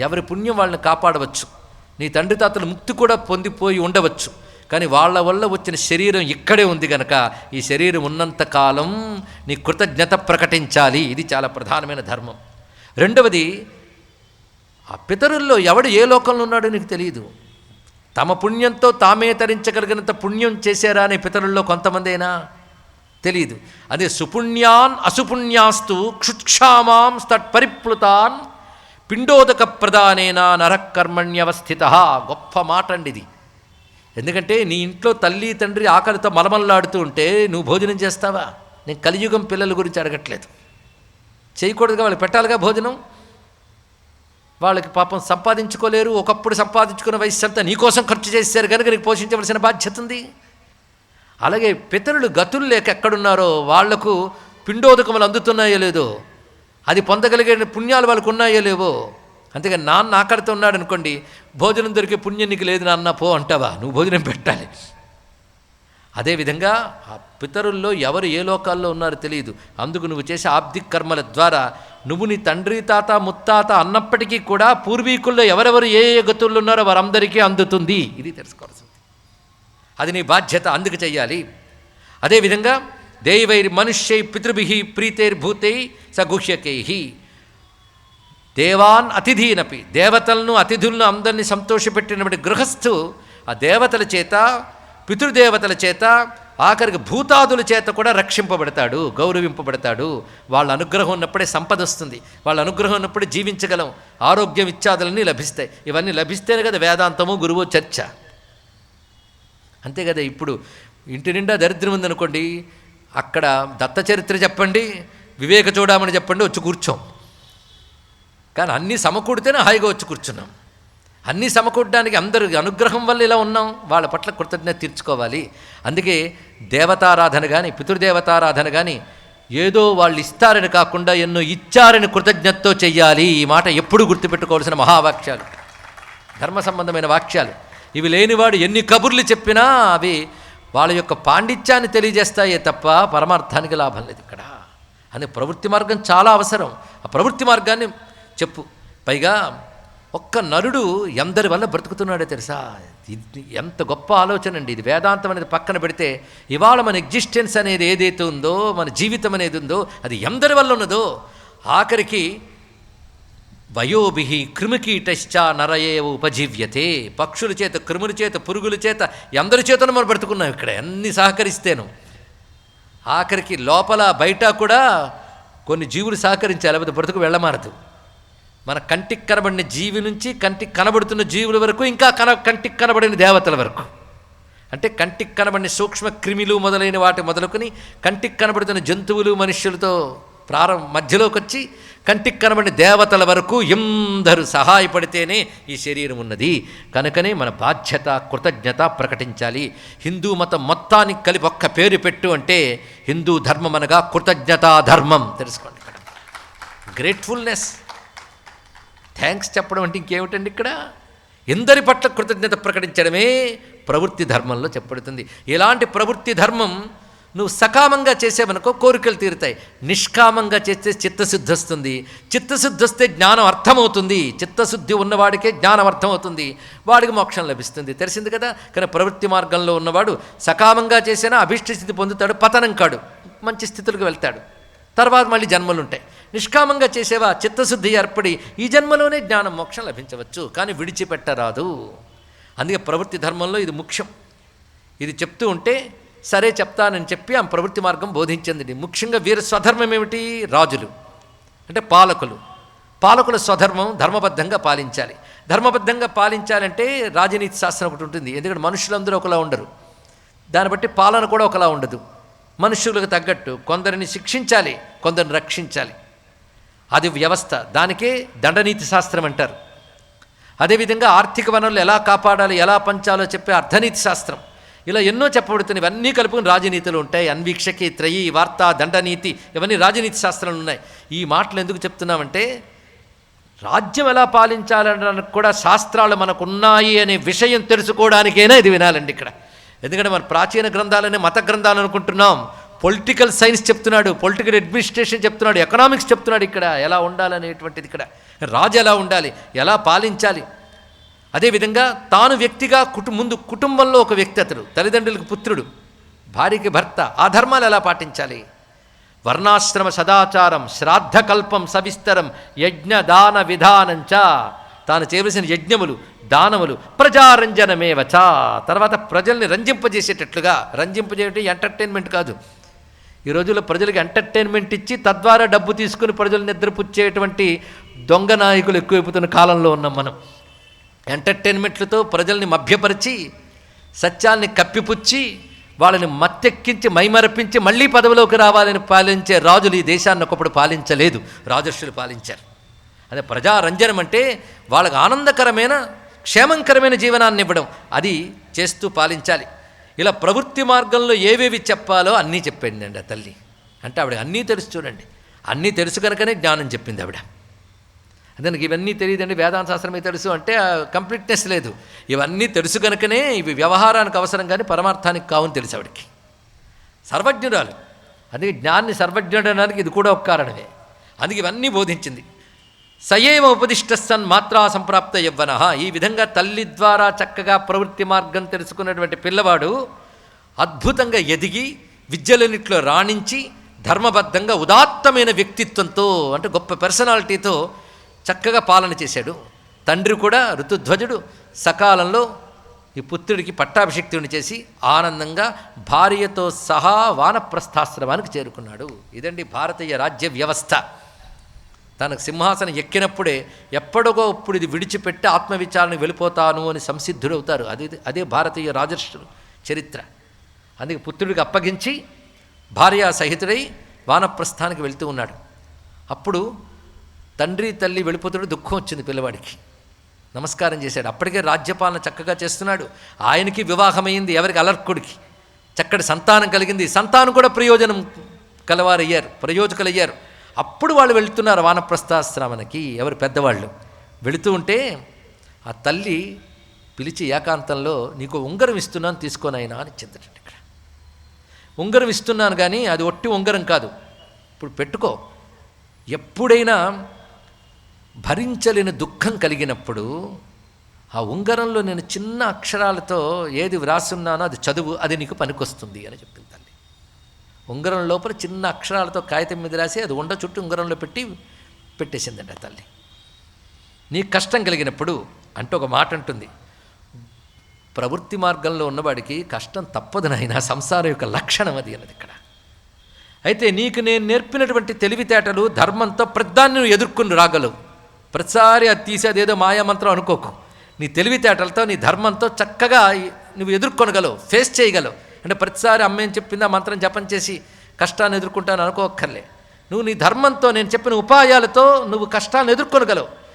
ఎవరి పుణ్యం వాళ్ళని కాపాడవచ్చు. నీ తండ్రి తాతలు ముక్తి కూడా పొందిపోయి ఉండవచ్చు. కానీ వాళ్ళ వల్ల వచ్చిన శరీరం ఇక్కడే ఉంది గనక ఈ శరీరం ఉన్నంత కాలం నీ కృతజ్ఞత ప్రకటించాలి. ఇది చాలా ప్రధానమైన ధర్మం. రెండవది ఆ పితరుల్లో ఎవడు ఏ లోకంలో ఉన్నాడో నీకు తెలియదు తమ పుణ్యంతో తామే తరించగలిగినంత పుణ్యం చేశారా అనే పితరుల్లో కొంతమందేనా తెలియదు అదే సుపుణ్యాన్ అసుపుణ్యాస్తు క్షుక్షామాం తత్పరిప్లుతాన్ పిండోదక ప్రధానేన నరకర్మణ్యవస్థిత. గొప్ప మాట అండి ఇది. ఎందుకంటే నీ ఇంట్లో తల్లి తండ్రి ఆకలితో మలమల్లాడుతూ ఉంటే నువ్వు భోజనం చేస్తావా? నేను కలియుగం పిల్లల గురించి అడగట్లేదు. చేయకూడదుగా వాళ్ళు పెట్టాలిగా భోజనం? వాళ్ళకి పాపం సంపాదించుకోలేరు. ఒకప్పుడు సంపాదించుకున్న వయసు అంతా నీకోసం ఖర్చు చేశారు కనుక నీకు పోషించవలసిన బాధ్యత ఉంది. అలాగే పితరులు గతులు లేక ఎక్కడున్నారో వాళ్ళకు పిండోదకములు అందుతున్నాయో లేదో అది పొందగలిగే పుణ్యాలు వాళ్ళకు ఉన్నాయో లేవో? అంతేగాని నాన్న ఆకలితో ఉన్నాడు అనుకోండి భోజనం దొరికే పుణ్యం నీకు లేదు నాన్న పో అంటావా? నువ్వు భోజనం పెట్టాలి. అదేవిధంగా ఆ పితరుల్లో ఎవరు ఏ లోకాల్లో ఉన్నారో తెలియదు. అందుకు నువ్వు చేసే ఆబ్దిక్ కర్మల ద్వారా నువ్వు నీ తండ్రి తాత ముత్తాత అన్నప్పటికీ కూడా పూర్వీకుల్లో ఎవరెవరు ఏ ఏ గతుల్లో ఉన్నారో వారందరికీ అందుతుంది. ఇది తెలుసుకోవాల్సింది. అది నీ బాధ్యత అందుకు చెయ్యాలి. అదేవిధంగా దైవైర్ మనుష్యై పితృభి ప్రీతైర్భూతై సగుహ్యకై. దేవాన్ అతిథీనపి దేవతలను అతిథులను అందరినీ సంతోషపెట్టినటువంటి గృహస్థు ఆ దేవతల చేత పితృదేవతల చేత ఆఖరికి భూతాదుల చేత కూడా రక్షింపబడతాడు గౌరవింపబడతాడు. వాళ్ళ అనుగ్రహం ఉన్నప్పుడే సంపద వస్తుంది. వాళ్ళ అనుగ్రహం ఉన్నప్పుడే జీవించగలం. ఆరోగ్యం ఇత్యాదులన్నీ లభిస్తాయి. ఇవన్నీ లభిస్తేనే కదా వేదాంతము గురువు చర్చ. అంతే కదా ఇప్పుడు ఇంటి నిండా దరిద్రం ఉందనుకోండి అక్కడ దత్త చరిత్ర చెప్పండి వివేక చూడమని చెప్పండి వచ్చి కూర్చోం. కానీ అన్నీ సమకూడితేనే హాయిగా వచ్చి కూర్చున్నాం. అన్నీ సమకూడడానికి అందరు అనుగ్రహం వల్ల ఇలా ఉన్నాం వాళ్ళ పట్ల కృతజ్ఞత తీర్చుకోవాలి. అందుకే దేవతారాధన కానీ పితృదేవతారాధన కానీ ఏదో వాళ్ళు ఇస్తారని కాకుండా ఎన్నో ఇచ్చారని కృతజ్ఞతతో చెయ్యాలి. ఈ మాట ఎప్పుడు గుర్తుపెట్టుకోవాల్సిన మహావాక్యాలు. ధర్మ సంబంధమైన వాక్యాలు. ఇవి లేనివాడు ఎన్ని కబుర్లు చెప్పినా అవి వాళ్ళ యొక్క పాండిత్యాన్ని తెలియజేస్తాయే తప్ప పరమార్థానికి లాభం లేదు ఇక్కడ. అని ప్రవృత్తి మార్గం చాలా అవసరం. ఆ ప్రవృత్తి మార్గాన్ని చెప్పు. పైగా ఒక్క నరుడు ఎందరి వల్ల బ్రతుకుతున్నాడో తెలుసా? ఇది ఎంత గొప్ప ఆలోచన అండి. ఇది వేదాంతం అనేది పక్కన పెడితే ఇవాళ మన ఎగ్జిస్టెన్స్ అనేది ఏదైతే ఉందో మన జీవితం అనేది ఉందో అది ఎందరి వల్ల ఉన్నదో ఆఖరికి వయోభి క్రిమికీటశ్చ నరయే ఉపజీవ్యతే. పక్షుల చేత క్రిముల చేత పురుగుల చేత ఎందరి చేతను మనం బ్రతుకున్నాం ఇక్కడ? అన్ని సహకరిస్తేను. ఆఖరికి లోపల బయట కూడా కొన్ని జీవులు సహకరించాలి లేకపోతే బ్రతుకు వెళ్ళమారదు. మన కంటికి కనబడిన జీవి నుంచి కంటికి కనబడుతున్న జీవుల వరకు ఇంకా కన కంటికి కనబడిన దేవతల వరకు. అంటే కంటికి కనబడిన సూక్ష్మ క్రిమిలు మొదలైన వాటి మొదలుకొని కంటికి కనబడుతున్న జంతువులు మనుష్యులతో ప్రారంభ మధ్యలోకి వచ్చి కంటికి కనబడిన దేవతల వరకు ఎందరు సహాయపడితేనే ఈ శరీరం ఉన్నది. కనుకనే మన బాధ్యత కృతజ్ఞత ప్రకటించాలి. హిందూ మతం మొత్తానికి కలిపి ఒక్క పేరు పెట్టు అంటే హిందూ ధర్మం అనగా కృతజ్ఞతా ధర్మం. తెలుసుకోండి ఇక్కడ. గ్రేట్ఫుల్నెస్ థ్యాంక్స్ చెప్పడం అంటే ఇంకేమిటండి ఇక్కడ? ఎందరి పట్ల కృతజ్ఞత ప్రకటించడమే ప్రవృత్తి ధర్మంలో చెప్పబడుతుంది. ఇలాంటి ప్రవృత్తి ధర్మం నువ్వు సకామంగా చేసేవనుకో కోరికలు తీరుతాయి. నిష్కామంగా చేస్తే చిత్తశుద్ధి వస్తుంది. చిత్తశుద్ధి వస్తే జ్ఞానం అర్థమవుతుంది. చిత్తశుద్ధి ఉన్నవాడికే జ్ఞానం అర్థమవుతుంది. వాడికి మోక్షం లభిస్తుంది. తెలిసింది కదా? కానీ ప్రవృత్తి మార్గంలో ఉన్నవాడు సకామంగా చేసినా అభిష్ట స్థితి పొందుతాడు పతనం కాడు మంచి స్థితులకు వెళ్తాడు. తర్వాత మళ్ళీ జన్మలు ఉంటాయి. నిష్కామంగా చేసేవా చిత్తశుద్ధి ఏర్పడి ఈ జన్మలోనే జ్ఞానం మోక్షం లభించవచ్చు. కానీ విడిచిపెట్టరాదు. అందుకే ప్రవృత్తి ధర్మంలో ఇది ముఖ్యం. ఇది చెప్తూ ఉంటే సరే చెప్తానని చెప్పి ఆమె ప్రవృత్తి మార్గం బోధించింది. ముఖ్యంగా వీరి స్వధర్మం ఏమిటి? రాజులు. అంటే పాలకులు. పాలకుల స్వధర్మం ధర్మబద్ధంగా పాలించాలి. ధర్మబద్ధంగా పాలించాలంటే రాజనీతి శాస్త్రం ఒకటి ఉంటుంది. ఎందుకంటే మనుషులందరూ ఒకలా ఉండరు. దాన్ని బట్టి పాలన కూడా ఒకలా ఉండదు. మనుషులకు తగ్గట్టు కొందరిని శిక్షించాలి కొందరిని రక్షించాలి. అది వ్యవస్థ. దానికే దండనీతి శాస్త్రం అంటారు. అదేవిధంగా ఆర్థిక వనరులు ఎలా కాపాడాలి ఎలా పంచాలో చెప్పే అర్థనీతి శాస్త్రం. ఇలా ఎన్నో చెప్పబడుతున్నాయి ఇవన్నీ కలుపుకుని రాజనీతులు ఉంటాయి. అన్వీక్షకి త్రయి వార్త దండనీతి ఇవన్నీ రాజనీతి శాస్త్రాలు ఉన్నాయి. ఈ మాటలు ఎందుకు చెప్తున్నామంటే రాజ్యం ఎలా పాలించాలని కూడా శాస్త్రాలు మనకున్నాయి అనే విషయం తెలుసుకోవడానికైనా ఇది వినాలండి ఇక్కడ. ఎందుకంటే మన ప్రాచీన గ్రంథాలనే మత గ్రంథాలు అనుకుంటున్నాం. పొలిటికల్ సైన్స్ చెప్తున్నాడు పొలిటికల్ అడ్మినిస్ట్రేషన్ చెప్తున్నాడు ఎకనామిక్స్ చెప్తున్నాడు ఇక్కడ. ఎలా ఉండాలనేటువంటిది ఇక్కడ. రాజు ఎలా ఉండాలి? ఎలా పాలించాలి? అదేవిధంగా తాను వ్యక్తిగా కుటు ముందు కుటుంబంలో ఒక వ్యక్తి అతడు తల్లిదండ్రులకు పుత్రుడు. భార్యకి భర్త ఆ ధర్మాలు ఎలా పాటించాలి? వర్ణాశ్రమ సదాచారం శ్రాద్ధకల్పం సవిస్తరం యజ్ఞ దాన విధానంచ తాను చేయవలసిన యజ్ఞములు దానములు ప్రజారంజనమేవచ తర్వాత ప్రజల్ని రంజింపజేసేటట్లుగా రంజింపజేయటం ఎంటర్టైన్మెంట్ కాదు. ఈ రోజుల్లో ప్రజలకు ఎంటర్టైన్మెంట్ ఇచ్చి తద్వారా డబ్బు తీసుకుని ప్రజలు నిద్రపుచ్చేటువంటి దొంగ నాయకులు ఎక్కువైపోతున్న కాలంలో ఉన్నాం మనం. ఎంటర్టైన్మెంట్లతో ప్రజల్ని మభ్యపరిచి సత్యాల్ని కప్పిపుచ్చి వాళ్ళని మత్తెక్కించి మైమరపించి మళ్ళీ పదవిలోకి రావాలని పాలించే రాజులు ఈ దేశాన్ని ఒకప్పుడు పాలించలేదు. రాజర్షులు పాలించారు. అదే ప్రజారంజనం అంటే వాళ్ళకు ఆనందకరమైన క్షేమంకరమైన జీవనాన్ని ఇవ్వడం. అది చేస్తూ పాలించాలి. ఇలా ప్రవృత్తి మార్గంలో ఏవేవి చెప్పాలో అన్నీ చెప్పిందండి ఆ తల్లి. అంటే ఆవిడ అన్నీ తెలుసు చూడండి. అన్నీ తెలుసు కనుకనే జ్ఞానం చెప్పింది ఆవిడ. అదే ఇవన్నీ తెలియదండి వేదాంత శాస్త్రమే తెలుసు అంటే కంప్లీట్నెస్ లేదు. ఇవన్నీ తెలుసు కనుకనే ఇవి వ్యవహారానికి అవసరం కానీ పరమార్థానికి కావని తెలుసు ఆవిడికి. సర్వజ్ఞురాలు. అందుకే జ్ఞాన్ని సర్వజ్ఞుడడానికి ఇది కూడా ఒక కారణమే. అందుకే ఇవన్నీ బోధించింది. సయైవ ఉపదిష్ట సన్ మాత్రా సంప్రాప్త యవ్వన. ఈ విధంగా తల్లి ద్వారా చక్కగా ప్రవృత్తి మార్గం తెలుసుకున్నటువంటి పిల్లవాడు అద్భుతంగా ఎదిగి విద్యలన్నిట్లో రాణించి ధర్మబద్ధంగా ఉదాత్తమైన వ్యక్తిత్వంతో అంటే గొప్ప పర్సనాలిటీతో చక్కగా పాలన చేశాడు. తండ్రి కూడా ఋతుధ్వజుడు. సకాలంలో ఈ పుత్రుడికి పట్టాభిషక్తుని చేసి ఆనందంగా భార్యతో సహా వానప్రస్థాశ్రమానికి చేరుకున్నాడు. ఇదండి భారతీయ రాజ్య వ్యవస్థ. తనకు సింహాసనం ఎక్కినప్పుడే ఎప్పటికో ఇప్పుడు ఇది విడిచిపెట్టి ఆత్మవిచారణకు వెళ్ళిపోతాను అని సంసిద్ధుడవుతారు. అది అదే భారతీయ రాజర్షులు చరిత్ర. అందుకే పుత్రుడికి అప్పగించి భార్య సహితుడై వానప్రస్థానికి వెళ్తూ ఉన్నాడు. అప్పుడు తండ్రి తల్లి వెళ్ళిపోతుడు దుఃఖం వచ్చింది పిల్లవాడికి. నమస్కారం చేశాడు. అప్పటికే రాజ్యపాలన చక్కగా చేస్తున్నాడు. ఆయనకి వివాహమైంది ఎవరికి? అలర్కుడికి. చక్కటి సంతానం కలిగింది. సంతానం కూడా ప్రయోజనం కలవారయ్యారు ప్రయోజకులయ్యారు. అప్పుడు వాళ్ళు వెళుతున్నారు వానప్రస్థాశ్రమణకి ఎవరు? పెద్దవాళ్ళు. వెళుతూ ఉంటే ఆ తల్లి పిలిచి ఏకాంతంలో నీకు ఉంగరం ఇస్తున్నాను తీసుకోనైనా అని చెందటండి ఇక్కడ. ఉంగరం ఇస్తున్నాను కానీ అది ఒట్టి ఉంగరం కాదు. ఇప్పుడు పెట్టుకో. ఎప్పుడైనా భరించలేని దుఃఖం కలిగినప్పుడు ఆ ఉంగరంలో నేను చిన్న అక్షరాలతో ఏది వ్రాసున్నానో అది చదువు అది నీకు పనికొస్తుంది అని చెప్పింది తల్లి. ఉంగరం లోపల చిన్న అక్షరాలతో కాగితం మీద రాసి అది ఉండ చుట్టూ ఉంగరంలో పెట్టి పెట్టేసిందండి తల్లి. నీ కష్టం కలిగినప్పుడు అంటే ఒక మాట అంటుంది ప్రవృత్తి మార్గంలో ఉన్నవాడికి కష్టం తప్పదు నాయన సంసారం యొక్క లక్షణం అది అన్నది ఇక్కడ. అయితే నీకు నేను నేర్పినటువంటి తెలివితేటలు ధర్మంతో ప్రతిదాన్ని ఎదుర్కొని రాగలవు. ప్రతిసారి అది తీసి అదేదో మాయామంత్రం అనుకోకు. నీ తెలివితేటలతో నీ ధర్మంతో చక్కగా నువ్వు ఎదుర్కొనగలవు ఫేస్ చేయగలవు. అంటే ప్రతిసారి అమ్మేం చెప్పిందా? మంత్రం జపం చేసి కష్టాన్ని ఎదుర్కొంటాను అనుకోక్కర్లే. నువ్వు నీ ధర్మంతో నేను చెప్పిన ఉపాయాలతో నువ్వు కష్టాలను ఎదుర్కొనగలవు.